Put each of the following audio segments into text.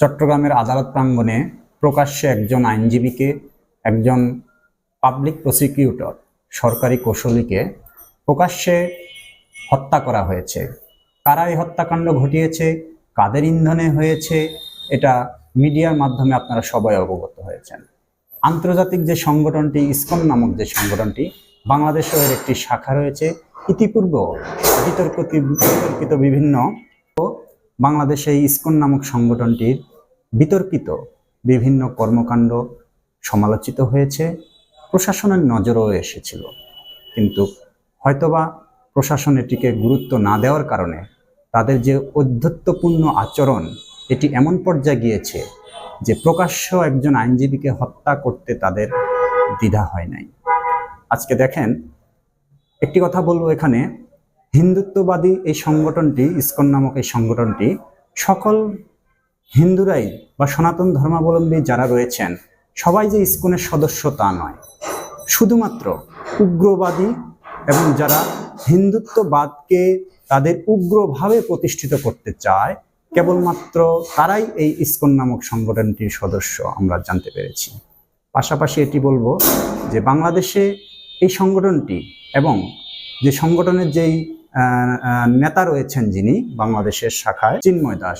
চট্টগ্রামের আদালত প্রাঙ্গণে প্রকাশ্যে একজন আইনজীবীকে, একজন পাবলিক প্রসিকিউটর, সরকারি কৌশলীকে প্রকাশ্যে হত্যা করা হয়েছে। কারা এই হত্যাকাণ্ড ঘটিয়েছে, কাদের ইন্ধনে হয়েছে, এটা মিডিয়ার মাধ্যমে আপনারা সবাই অবগত হয়েছেন। আন্তর্জাতিক যে সংগঠনটি, ইসকন নামক যে সংগঠনটি বাংলাদেশের একটি শাখা রয়েছে। বিতর্কিত বিতর্কিত বিভিন্ন বাংলাদেশে ইসকন নামক সংগঠনটির বিতর্কিত বিভিন্ন কর্মকাণ্ড সমালোচিত হয়েছে, প্রশাসনের নজরও এসেছিল। কিন্তু হয়তোবা প্রশাসন এটিকে গুরুত্ব না দেওয়ার কারণে তাদের যে ঔদ্ধত্যপূর্ণ আচরণ, এটি এমন পর্যায়ে গিয়েছে যে প্রকাশ্য একজন আইনজীবীকে হত্যা করতে তাদের দ্বিধা হয় নাই। আজকে দেখেন, একটি কথা বলব এখানে। হিন্দুত্ববাদী এই সংগঠনটি, ইসকন নামক এই সংগঠনটি, সকল হিন্দুরাই বা সনাতন ধর্মাবলম্বী যারা রয়েছেন, সবাই যে ইসকনের সদস্য তা নয়। শুধুমাত্র উগ্রবাদী এবং যারা হিন্দুত্ববাদকে তাদের উগ্রভাবে প্রতিষ্ঠিত করতে চায়, কেবলমাত্র তারাই এই ইসকন নামক সংগঠনটির সদস্য আমরা জানতে পেরেছি। পাশাপাশি এটি বলব যে বাংলাদেশে এই সংগঠনটি এবং যে সংগঠনের যেই নেতা রয়েছেন যিনি বাংলাদেশের শাখায় চিন্ময় দাস।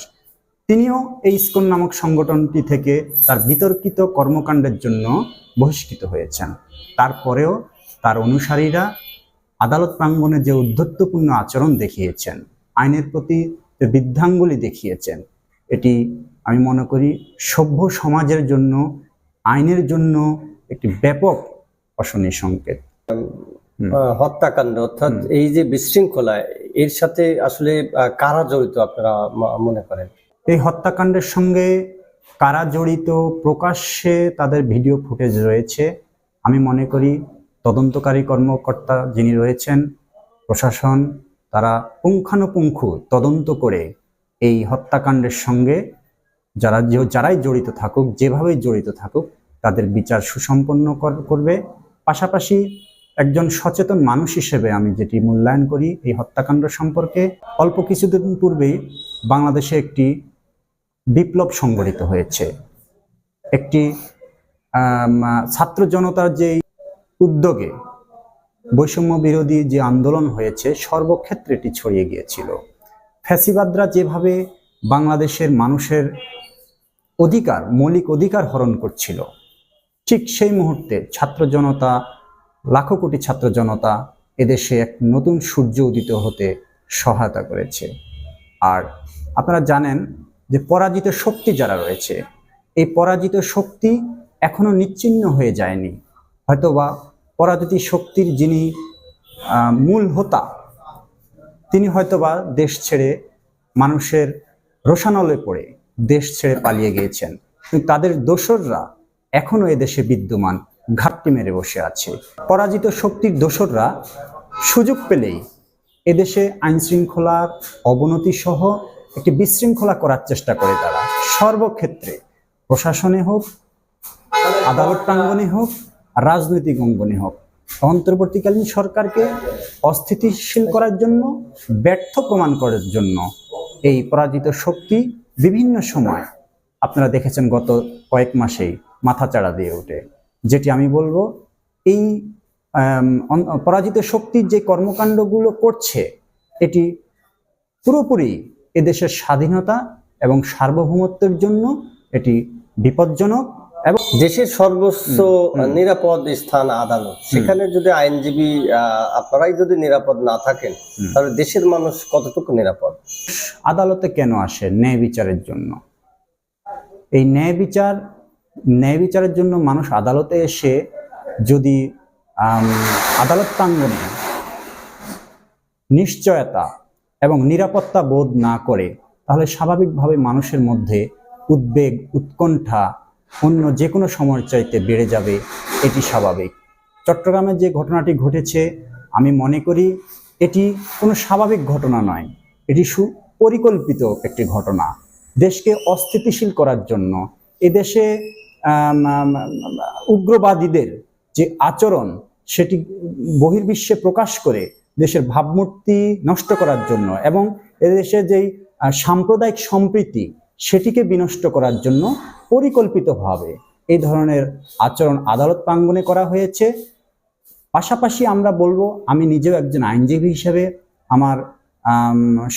তিনিও এই ইসকন নামক সংগঠনটি থেকে তার বিতর্কিত কর্মকাণ্ডের জন্য বহিষ্কৃত হয়েছেন। তারপরেও তার অনুসারীরা আদালত প্রাঙ্গণে যে উদ্ধত্যপূর্ণ আচরণ দেখিয়েছেন, আইনের প্রতি বৃদ্ধাঙ্গুলি দেখিয়েছেন, এটি আমি মনে করি সভ্য সমাজের জন্য, আইনের জন্য একটি ব্যাপক অশনি সংকেত। হত্যাকাণ্ড অর্থাৎ এই যে বিশৃঙ্খলা এর সাথে আসলে কারা জড়িত আপনারা মনে করেন? এই হত্যাকাণ্ডের সঙ্গে কারা জড়িত প্রকাশ্যে তাদের ভিডিও ফুটেজ রয়েছে। আমি মনে করি তদন্তকারী কর্মকর্তা যিনি রয়েছেন প্রশাসন তারা পুঙ্খানুপুঙ্খু তদন্ত করে এই হত্যাকাণ্ডের সঙ্গে যারা যারাই জড়িত থাকুক যেভাবেই জড়িত থাকুক তাদের বিচার সুসম্পন্ন করবে। পাশাপাশি একজন সচেতন মানুষ হিসেবে আমি যেটি মূল্যায়ন করি এই হত্যাকাণ্ড সম্পর্কে অল্প কিছুদিন পূর্বেই বাংলাদেশে একটি বিপ্লব সংগঠিত হয়েছে। একটি ছাত্র জনতার যে উদ্যোগে বৈষম্য বিরোধী যে আন্দোলন হয়েছে সর্বক্ষেত্রে এটি ছড়িয়ে গিয়েছিল। ফ্যাসিবাদরা যেভাবে বাংলাদেশের মানুষের অধিকার, মৌলিক অধিকার হরণ করছিল, ঠিক সেই মুহূর্তে ছাত্র জনতা লাখো কোটি ছাত্র জনতা এদেশে এক নতুন সূর্য উদিত হতে সহায়তা করেছে। আর আপনারা জানেন যে পরাজিত শক্তি যারা রয়েছে, এই পরাজিত শক্তি এখনও নিচ্ছিন্ন হয়ে যায়নি। হয়তোবা পরাজিত শক্তির যিনি মূল হোতা, তিনি হয়তোবা দেশ ছেড়ে মানুষের রোষানলে পড়ে দেশ ছেড়ে পালিয়ে গিয়েছেন। কিন্তু তাদের দোসররা এখনও এদেশে বিদ্যমান। ঘাটতি মেরে বসে আছে। পরাজিত শক্তির দোসররা সুযোগ পেলেই এদেশে আইন শৃঙ্খলার অবনতি সহ একটি বিশৃঙ্খলা করার চেষ্টা করে তারা। সর্বক্ষেত্রে প্রশাসনে হোক, আদালত প্রাঙ্গনে হোক, রাজনৈতিক অঙ্গনে হোক, অন্তর্বর্তীকালীন সরকারকে অস্থিতিশীল করার জন্য, ব্যর্থ প্রমাণ করার জন্য এই পরাজিত শক্তি বিভিন্ন সময় আপনারা দেখেছেন গত কয়েক মাসেই মাথাচাড়া দিয়ে ওঠে। যেটি আমি বলব এই পরাজিত শক্তির যে কর্মকাণ্ডগুলো করছে এটি পুরোপুরি এদেশের স্বাধীনতা এবং সার্বভৌমত্বের জন্য এটি বিপজ্জনক এবং দেশের সর্বোচ্চ। নিরাপদ স্থান আদালত। সেখানে যদি আইনজীবী আহ, আপনারাই যদি নিরাপদ না থাকেন তাহলে দেশের মানুষ কতটুকু নিরাপদ? আদালতে কেন আসে ন্যায় বিচারের জন্য? এই ন্যায় বিচার ন্যায় বিচারের জন্য মানুষ আদালতে এসে যদি আদালত প্রাঙ্গণে নিশ্চয়তা এবং নিরাপত্তা বোধ না করে, তাহলে স্বাভাবিকভাবে মানুষের মধ্যে উদ্বেগ, উৎকণ্ঠা অন্য যে কোনো সময়ের চাইতে বেড়ে যাবে, এটি স্বাভাবিক। চট্টগ্রামে যে ঘটনাটি ঘটেছে, আমি মনে করি এটি কোনো স্বাভাবিক ঘটনা নয়। এটি সুপরিকল্পিত একটি ঘটনা। দেশকে অস্থিতিশীল করার জন্য এদেশে উগ্রবাদীদের যে আচরণ সেটি বহির্বিশ্বে প্রকাশ করে দেশের ভাবমূর্তি নষ্ট করার জন্য এবং এদেশে যেই সাম্প্রদায়িক সম্প্রীতি সেটিকে বিনষ্ট করার জন্য পরিকল্পিতভাবে এই ধরনের আচরণ আদালত প্রাঙ্গণে করা হয়েছে। পাশাপাশি আমরা বলব, আমি নিজেও একজন আইনজীবী হিসেবে আমার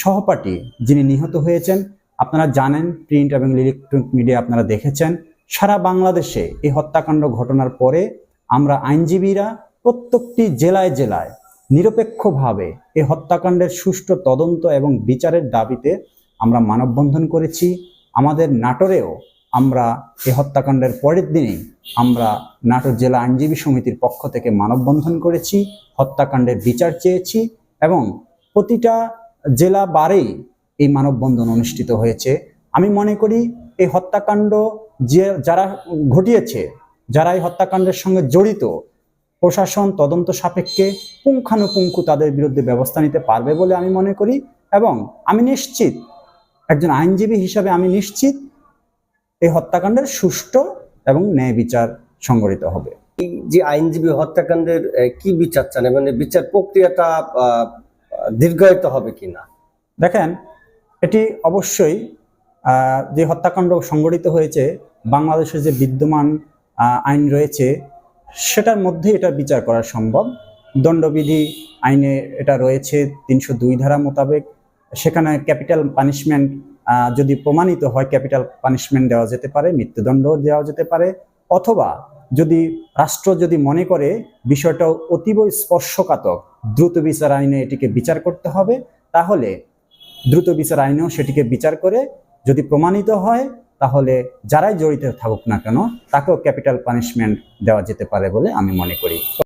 সহপাঠী যিনি নিহত হয়েছেন, আপনারা জানেন, প্রিন্ট এবং ইলেকট্রনিক মিডিয়া আপনারা দেখেছেন। সারা বাংলাদেশে এই হত্যাকাণ্ড ঘটনার পরে আমরা আইনজীবীরা প্রত্যেকটি জেলায় জেলায় নিরপেক্ষভাবে এই হত্যাকাণ্ডের সুষ্ঠু তদন্ত এবং বিচারের দাবিতে আমরা মানববন্ধন করেছি। আমাদের নাটোরেও আমরা এই হত্যাকাণ্ডের পরের দিনেই আমরা নাটোর জেলা আইনজীবী সমিতির পক্ষ থেকে মানববন্ধন করেছি, হত্যাকাণ্ডের বিচার চেয়েছি এবং প্রতিটা জেলা বারেই এই মানববন্ধন অনুষ্ঠিত হয়েছে। আমি মনে করি এই হত্যাকাণ্ড যে যারা ঘটিয়েছে যারা এই হত্যাকাণ্ডের সঙ্গে জড়িত প্রশাসন তদন্ত সাপেক্ষে পুঙ্খানুপুঙ্খু তাদের বিরুদ্ধে ব্যবস্থা নিতে পারবে বলে আমি মনে করি এবং আমি নিশ্চিত একজন আইনজীবী হিসাবে আমি নিশ্চিত এই হত্যাকাণ্ডের সুষ্ঠু এবং ন্যায় বিচার সংগঠিত হবে। যে আইনজীবী হত্যাকাণ্ডের কি বিচার চান? মানে বিচার প্রক্রিয়াটা দীর্ঘায়িত হবে কিনা? দেখেন এটি অবশ্যই যে হত্যাকাণ্ড সংগঠিত হয়েছে বাংলাদেশে যে বিদ্যমান আইন রয়েছে, সেটার মধ্যে এটা বিচার করা সম্ভব। দণ্ডবিধি আইনে এটা রয়েছে তিনশো দুই ধারা মোতাবেক। সেখানে ক্যাপিটাল পানিশমেন্ট যদি প্রমাণিত হয়, ক্যাপিটাল পানিশমেন্ট দেওয়া যেতে পারে, মৃত্যুদণ্ড দেওয়া যেতে পারে। অথবা যদি রাষ্ট্র যদি মনে করে বিষয়টা অতীব স্পর্শকাতক দ্রুত বিচার আইনে এটিকে বিচার করতে হবে, তাহলে দ্রুত বিচার আইনেও সেটিকে বিচার করে যদি প্রমাণিত হয়, তাহলে যারাই জড়িত থাকুক না কেন, তাকেও ক্যাপিটাল পানিশমেন্ট দেওয়া যেতে পারে বলে আমি মনে করি।